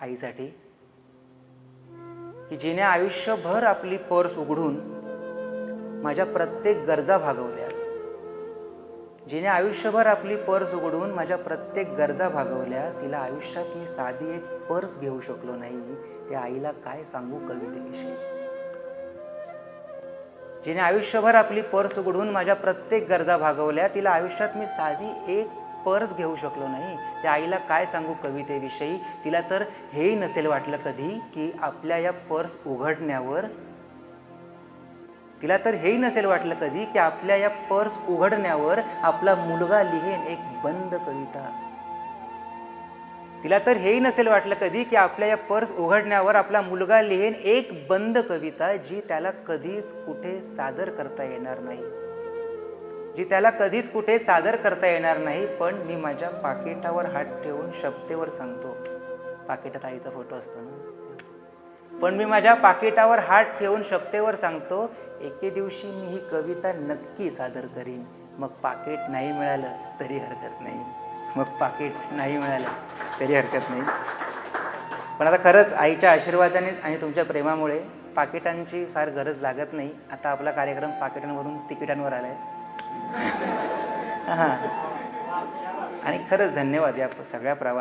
आईसाठी. की जिने आयुष्यभर आपली पर्स उघडून माझ्या प्रत्येक गरजा भागवल्या. जिने आयुष्यभर आपली पर्स उघडून माझ्या प्रत्येक गरजा भागवल्या तिला आयुष्यात मी साधी एक पर्स घेऊ शकलो नाही. त्या आईला काय सांगू कवितेविषयी? जिने आयुष्यभर आपली पर्स उघडून माझ्या प्रत्येक गरजा भागवल्या तिला आयुष्यात मी साधी एक पर्स घेऊ शकलो नाही. त्या आईला काय सांगू कवितेविषयी? तिला तर हेही नसेल वाटलं कधी की आपल्या या पर्स उघडण्यावर तिला तर हेही नसेल वाटलं कधी की आपल्या या पर्स उघडण्यावर आपला मुलगा लिहेन एक बंद कविता. तिला तर हेही नसेल वाटलं कधी की आपल्या या पर्स उघडण्यावर आपला मुलगा लिहेन एक बंद कविता जी त्याला कधीच कुठे सादर करता येणार नाही. जी त्याला कधीच कुठे सादर करता येणार नाही पण मी माझ्या पाकिटावर हात ठेवून शब्देवर सांगतो. पाकिटात आईचा फोटो असतो ना? पण मी माझ्या पाकिटावर हात ठेवून शब्देवर सांगतो एके दिवशी मी ही कविता नक्की सादर करीन. मग पाकिट नाही मिळालं तरी हरकत नाही. मग पाकिट नाही मिळालं तरी हरकत नाही. पण आता खरंच आईच्या आशीर्वादाने आणि तुमच्या प्रेमामुळे पाकिटांची फार गरज लागत नाही. आता आपला कार्यक्रम पाकिटांवरून तिकिटांवर आला आहे हां. आणि खरंच धन्यवाद या सगळ्या प्रवास